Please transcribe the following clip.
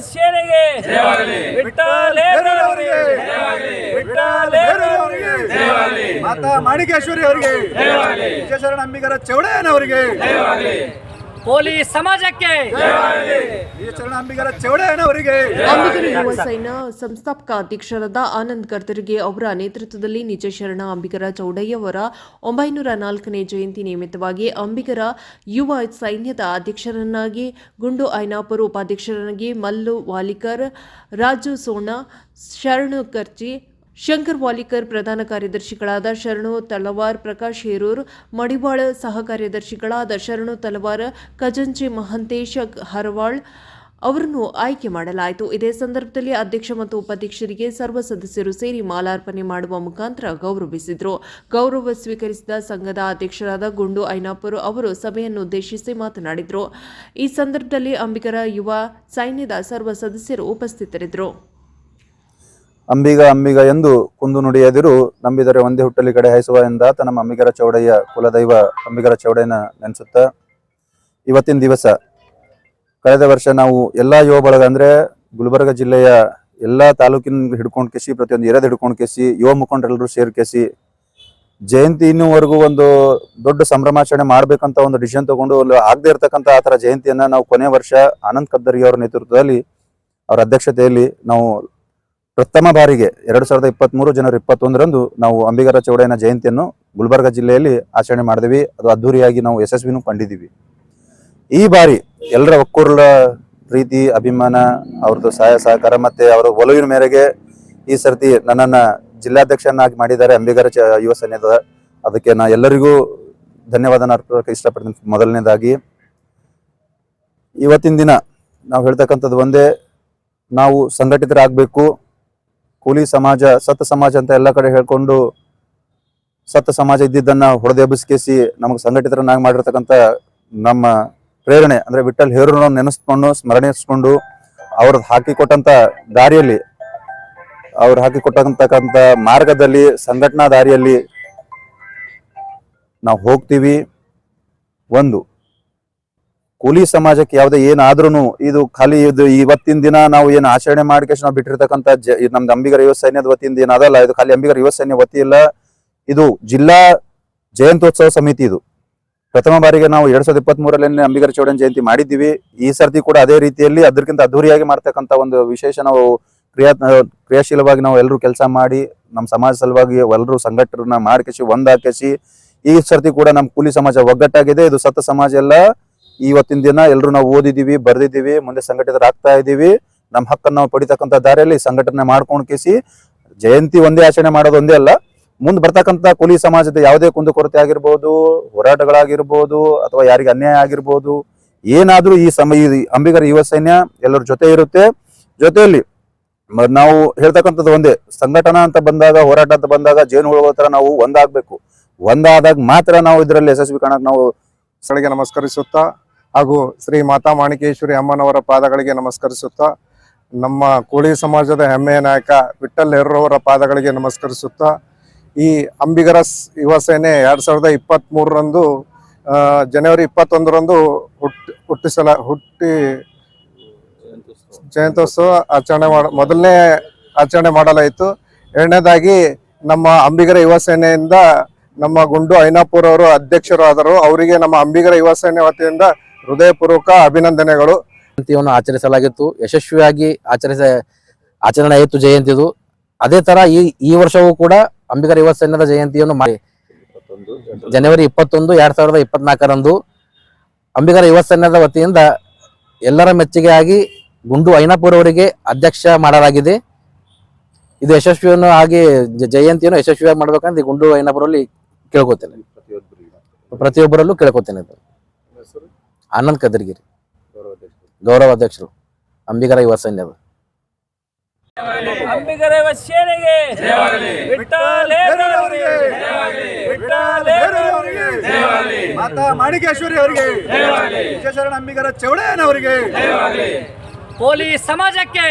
ಸೇನೆಗೆ. ಮಾತಾ ಮಾಣಿಕೇಶ್ವರಿ ಅವರಿಗೆ. ವಿಶ್ವೇಶ್ವರ ಅಂಬಿಗರ ಚೌಡಯ್ಯನವರಿಗೆ. ಪೊಲೀಸ್ ಸಮಾಜಕ್ಕೆ. ಸೈನ ಸಂಸ್ಥಾಪಕ ಅಧ್ಯಕ್ಷರಾದ ಆನಂದ್ ಕರ್ತರಿಗೆ ಅವರ ನೇತೃತ್ವದಲ್ಲಿ ನಿಜ ಶರಣ ಅಂಬಿಗರ ಚೌಡಯ್ಯವರ ಒಂಬೈನೂರ ನಾಲ್ಕನೇ ಜಯಂತಿ ನಿಮಿತ್ತವಾಗಿ ಅಂಬಿಗರ ಯುವ ಸೈನ್ಯದ ಅಧ್ಯಕ್ಷರನ್ನಾಗಿ ಗುಂಡು ಐನಾಪುರ ಉಪಾಧ್ಯಕ್ಷರನ್ನಾಗಿ ಮಲ್ಲು ವಾಲಿಕರ್ ರಾಜು ಸೋಣ ಶರಣು ಕರ್ಜಿ ಶಂಕರ್ ವಾಲಿಕರ್ ಪ್ರಧಾನ ಕಾರ್ಯದರ್ಶಿಗಳಾದ ಶರಣು ತಲವಾರ್ ಪ್ರಕಾಶ್ ಹೇರೂರ್, ಮಡಿವಾಳ ಸಹ ಕಾರ್ಯದರ್ಶಿಗಳಾದ ಶರಣು ತಲವಾರ್, ಖಜಂಚಿ ಮಹಂತೇಶ ಹರವಾಳ್ ಅವರನ್ನು ಆಯ್ಕೆ ಮಾಡಲಾಯಿತು. ಇದೇ ಸಂದರ್ಭದಲ್ಲಿ ಅಧ್ಯಕ್ಷ ಮತ್ತು ಉಪಾಧ್ಯಕ್ಷರಿಗೆ ಸರ್ವ ಸದಸ್ಯರು ಸೇರಿ ಮಾಲಾರ್ಪಣೆ ಮಾಡುವ ಮುಖಾಂತರ ಗೌರವಿಸಿದರು. ಗೌರವ ಸ್ವೀಕರಿಸಿದ ಸಂಘದ ಅಧ್ಯಕ್ಷರಾದ ಗುಂಡು ಐನಾಪುರ್ ಅವರು ಸಭೆಯನ್ನು ಉದ್ದೇಶಿಸಿ ಮಾತನಾಡಿದರು. ಈ ಸಂದರ್ಭದಲ್ಲಿ ಅಂಬಿಕರ ಯುವ ಸೈನ್ಯದ ಸರ್ವ ಸದಸ್ಯರು ಉಪಸ್ಥಿತರಿದ್ದರು. ಅಂಬಿಗ ಅಂಬಿಗ ಎಂದು ಕುಂದು ನುಡಿಯದಿರು ನಂಬಿದರೆ ಒಂದೇ ಹುಟ್ಟಲಿ ಕಡೆ ಹಾಯಿಸುವ ಎಂದಾತ ನಮ್ಮ ಅಂಬಿಗರ ಚೌಡಯ್ಯ ಕುಲದೈವ ಅಂಬಿಗರ ಚೌಡಯ್ಯನ ನೆನೆಸುತ್ತ. ಇವತ್ತಿನ ದಿವಸ, ಕಳೆದ ವರ್ಷ ನಾವು ಎಲ್ಲ ಯುವ ಬಳಗ ಅಂದ್ರೆ ಗುಲ್ಬರ್ಗ ಜಿಲ್ಲೆಯ ಎಲ್ಲ ತಾಲೂಕಿನ ಹಿಡ್ಕೊಂಡು ಕೆಸಿ, ಪ್ರತಿಯೊಂದು ಏರಿಯಾದ ಹಿಡ್ಕೊಂಡು ಕೆಸಿ, ಯುವ ಮುಖಂಡರೆಲ್ಲರೂ ಸೇರಿ ಜಯಂತಿ ಇನ್ನೂವರೆಗೂ ಒಂದು ದೊಡ್ಡ ಸಂಭ್ರಮಾಚರಣೆ ಮಾಡ್ಬೇಕಂತ ಒಂದು ಡಿಸಿಷನ್ ತಗೊಂಡು ಆಗದೆ ಇರ್ತಕ್ಕಂಥ ಆ ಥರ ಜಯಂತಿಯನ್ನ ನಾವು ಕೊನೆ ವರ್ಷ ಆನಂದ್ ಕದ್ದರ್ಗಿ ಅವರ ನೇತೃತ್ವದಲ್ಲಿ ಅವರ ಅಧ್ಯಕ್ಷತೆಯಲ್ಲಿ ನಾವು ಪ್ರಥಮ ಬಾರಿಗೆ ಎರಡು ಸಾವಿರದ ಇಪ್ಪತ್ತ್ ಮೂರು ಜನವರಿ ಇಪ್ಪತ್ತೊಂದರಂದು ನಾವು ಅಂಬಿಗರ ಚೌಡಯ್ಯನ ಜಯಂತಿಯನ್ನು ಗುಲ್ಬರ್ಗ ಜಿಲ್ಲೆಯಲ್ಲಿ ಆಚರಣೆ ಮಾಡಿದ್ವಿ. ಅದು ಅದ್ಧೂರಿಯಾಗಿ ನಾವು ಯಶಸ್ವಿನೂ ಕಂಡಿದ್ದೀವಿ. ಈ ಬಾರಿ ಎಲ್ಲರ ಒಕ್ಕೂರ್ಲ ಪ್ರೀತಿ, ಅಭಿಮಾನ, ಅವ್ರದ್ದು ಸಹಾಯ, ಸಹಕಾರ ಮತ್ತೆ ಅವರ ಒಲವಿನ ಮೇರೆಗೆ ಈ ಸರ್ತಿ ನನ್ನನ್ನು ಜಿಲ್ಲಾಧ್ಯಕ್ಷನಾಗಿ ಮಾಡಿದ್ದಾರೆ ಅಂಬಿಗರ ಚ ಯುವ ಸೈನ್ಯದ. ಅದಕ್ಕೆ ನಾ ಎಲ್ಲರಿಗೂ ಧನ್ಯವಾದನ ಅರ್ಪಕ್ಕೆ ಇಷ್ಟಪಡ್ತೀನಿ. ಮೊದಲನೇದಾಗಿ, ಇವತ್ತಿನ ದಿನ ನಾವು ಹೇಳ್ತಕ್ಕಂಥದ್ದು ಒಂದೇ, ನಾವು ಸಂಘಟಿತರಾಗಬೇಕು. ಕೂಲಿ ಸಮಾಜ ಸತ್ತ ಸಮಾಜ ಅಂತ ಎಲ್ಲ ಕಡೆ ಹೇಳ್ಕೊಂಡು ಸತ್ತ ಸಮಾಜ ಇದ್ದಿದ್ದನ್ನ ಹೊಡೆದೆಬ್ಬಿಸ್ಕೇಸಿ ನಮಗೆ ಸಂಘಟಿತರನ್ನಾಗಿ ಮಾಡಿರ್ತಕ್ಕಂಥ ನಮ್ಮ ಪ್ರೇರಣೆ, ಅಂದ್ರೆ ವಿಠಲ್ ಹೇರೂರನ್ನ ನೆನೆಸ್ಕೊಂಡು, ಸ್ಮರಣೆಸ್ಕೊಂಡು ಅವ್ರದ್ದು ಹಾಕಿಕೊಟ್ಟಂತ ದಾರಿಯಲ್ಲಿ, ಅವ್ರು ಹಾಕಿಕೊಟ್ಟಂತಕ್ಕಂಥ ಮಾರ್ಗದಲ್ಲಿ, ಸಂಘಟನಾ ದಾರಿಯಲ್ಲಿ ನಾವು ಹೋಗ್ತೀವಿ. ಒಂದು ಕೂಲಿ ಸಮಾಜಕ್ಕೆ ಯಾವುದೇ ಏನಾದ್ರೂ ಇದು ಖಾಲಿ ಇದು ಇವತ್ತಿನ ದಿನ ನಾವು ಏನು ಆಚರಣೆ ಮಾಡ್ಕೇಶ್ ನಾವು ಬಿಟ್ಟಿರ್ತಕ್ಕಂಥ ನಮ್ದು ಅಂಬಿಗರ ಯುವ ಸೈನ್ಯದ ವತಿಯಿಂದ ಏನು ಅದಲ್ಲ ಇದು ಖಾಲಿ ಅಂಬಿಗರ ಯುವ ಸೈನ್ಯ ವತಿ ಇಲ್ಲ. ಇದು ಜಿಲ್ಲಾ ಜಯಂತ್ಯೋತ್ಸವ ಸಮಿತಿ ಇದು. ಪ್ರಥಮ ಬಾರಿಗೆ ನಾವು ಎರಡ್ ಸಾವಿರದ ಇಪ್ಪತ್ತ್ ಮೂರರಲ್ಲಿ ಅಂಬಿಗರ ಚೌಡನ್ ಜಯಂತಿ ಮಾಡಿದ್ದೀವಿ. ಈ ಸರ್ತಿ ಕೂಡ ಅದೇ ರೀತಿಯಲ್ಲಿ ಅದಕ್ಕಿಂತ ಅದ್ದೂರಿಯಾಗಿ ಮಾಡ್ತಕ್ಕಂಥ ಒಂದು ವಿಶೇಷ ನಾವು ಕ್ರಿಯಾ, ಕ್ರಿಯಾಶೀಲವಾಗಿ ನಾವು ಎಲ್ಲರೂ ಕೆಲಸ ಮಾಡಿ, ನಮ್ಮ ಸಮಾಜ ಸಲುವಾಗಿ ಎಲ್ಲರೂ ಸಂಘಟನೆ ಮಾಡ್ಕೇಸಿ ಒಂದಾಕಿಸಿ ಈ ಸರ್ತಿ ಕೂಡ ನಮ್ಮ ಕೂಲಿ ಸಮಾಜ ಒಗ್ಗಟ್ಟಾಗಿದೆ. ಇದು ಸತ್ತ ಸಮಾಜ ಎಲ್ಲ ಇವತ್ತಿನ ದಿನ ಎಲ್ಲರೂ ನಾವು ಓದಿದೀವಿ ಬರ್ದಿದ್ದೀವಿ, ಮುಂದೆ ಸಂಘಟಿತರಾಗ್ತಾ ಇದ್ದೀವಿ. ನಮ್ಮ ಹಕ್ಕನ್ನು ನಾವು ಪಡಿತಕ್ಕಂಥ ದಾರಿಯಲ್ಲಿ ಸಂಘಟನೆ ಮಾಡ್ಕೊಂಡು ಕೇಸಿ ಜಯಂತಿ ಒಂದೇ ಆಚರಣೆ ಮಾಡೋದು ಒಂದೇ ಅಲ್ಲ, ಮುಂದೆ ಬರ್ತಕ್ಕಂಥ ಕೂಲಿ ಸಮಾಜದ ಯಾವುದೇ ಕುಂದುಕೊರತೆ ಆಗಿರ್ಬೋದು, ಹೋರಾಟಗಳಾಗಿರ್ಬೋದು, ಅಥವಾ ಯಾರಿಗೆ ಅನ್ಯಾಯ ಆಗಿರ್ಬೋದು, ಏನಾದರೂ ಈ ಸಮ, ಈ ಅಂಬಿಗರ ಯುವ ಸೈನ್ಯ ಎಲ್ಲರ ಜೊತೆ ಇರುತ್ತೆ. ಜೊತೆಯಲ್ಲಿ ನಾವು ಹೇಳ್ತಕ್ಕಂಥದ್ದು ಒಂದೇ, ಸಂಘಟನಾ ಅಂತ ಬಂದಾಗ, ಹೋರಾಟ ಅಂತ ಬಂದಾಗ ಜೇನು ಹುಳುಗಳ ಥರ ನಾವು ಒಂದಾಗಬೇಕು. ಒಂದಾದಾಗ ಮಾತ್ರ ನಾವು ಇದರಲ್ಲಿ ಯಶಸ್ವಿ ಕಾಣಕ್ಕೆ ನಾವು ಸ್ಥಳಕ್ಕೆ ನಮಸ್ಕರಿಸುತ್ತಾ ಹಾಗೂ ಶ್ರೀ ಮಾತಾ ಮಾಣಿಕೇಶ್ವರಿ ಅಮ್ಮನವರ ಪಾದಗಳಿಗೆ ನಮಸ್ಕರಿಸುತ್ತಾ, ನಮ್ಮ ಕೋಳಿ ಸಮಾಜದ ಹೆಮ್ಮೆಯ ನಾಯಕ ವಿಠಲ್ ಹೆರ್ರವರ ಪಾದಗಳಿಗೆ ನಮಸ್ಕರಿಸುತ್ತಾ, ಈ ಅಂಬಿಗರ ಯುವ ಸೇನೆ ಎರಡ್ ಸಾವಿರದ ಇಪ್ಪತ್ತ್ ಮೂರರಂದು ಜನವರಿ ಇಪ್ಪತ್ತೊಂದರಂದು ಹುಟ್ಟಿ ಹುಟ್ಟಿಸಲ, ಹುಟ್ಟಿ ಜಯಂತ್ಯೋತ್ಸವ ಆಚರಣೆ ಮಾಡ, ಮೊದಲನೇ ಆಚರಣೆ ಮಾಡಲಾಯಿತು. ಎರಡನೇದಾಗಿ ನಮ್ಮ ಅಂಬಿಗರ ಯುವ ಸೇನೆಯಿಂದ ನಮ್ಮ ಗುಂಡು ಐನಾಪುರ್ ಅವರು ಅಧ್ಯಕ್ಷರು ಆದರು. ಅವರಿಗೆ ನಮ್ಮ ಅಂಬಿಗರ ಯುವ ಸೇನೆ ವತಿಯಿಂದ ಹೃದಯಪೂರ್ವಕ ಅಭಿನಂದನೆಗಳು. ಜಯಂತಿಯನ್ನು ಆಚರಿಸಲಾಗಿತ್ತು. ಯಶಸ್ವಿಯಾಗಿ ಆಚರಿಸ ಆಚರಣೆ ಆಯಿತು ಜಯಂತಿದು. ಅದೇ ತರ ಈ ಈ ವರ್ಷವೂ ಕೂಡ ಅಂಬಿಗರ ಯುವ ಸೈನ್ಯದ ಜಯಂತಿಯನ್ನು ಮಾಡಿ. ಜನವರಿ ಇಪ್ಪತ್ತೊಂದು ಎರಡ್ ಸಾವಿರದ ಇಪ್ಪತ್ನಾಲ್ಕರಂದು ಅಂಬಿಗರ ಯುವ ಸೈನ್ಯದ ವತಿಯಿಂದ ಎಲ್ಲರ ಮೆಚ್ಚುಗೆಯಾಗಿ ಗುಂಡು ಐನಾಪುರ್ ಅವರಿಗೆ ಅಧ್ಯಕ್ಷ ಮಾಡಲಾಗಿದೆ. ಇದು ಯಶಸ್ವಿಯನ್ನು ಆಗಿ ಜ- ಜಯಂತಿಯನ್ನು ಯಶಸ್ವಿಯಾಗಿ ಮಾಡ್ಬೇಕಂತ ಈ ಗುಂಡು ಐನಾಪುರಲ್ಲಿ ಕೇಳ್ಕೊತೇನೆ. ಪ್ರತಿಯೊಬ್ಬರಲ್ಲೂ ಕೇಳ್ಕೊತೇನೆ. ಇದು. ಆನಂದ್ ಕದರ್ಗಿರಿ. ಗೌರವ ಅಧ್ಯಕ್ಷರು ಅಂಬಿಗರ ಯುವ ಸೈನ್ಯ ಅಂಬಿಗರ ಸೇನೆಗೆ ವಿಠ್ಠಲೇಶ್ವರರಿಗೆ ವಿಠ್ಠಲೇಶ್ವರರಿಗೆ ಮಾತಾ ಮಾಣಿಕೇಶ್ವರಿ ಅವರಿಗೆ. ವಿಜಯಶರಣ ಅಂಬಿಗರ ಚೌಡಯ್ಯನವರಿಗೆ. ಪೊಲೀಸ್ ಸಮಾಜಕ್ಕೆ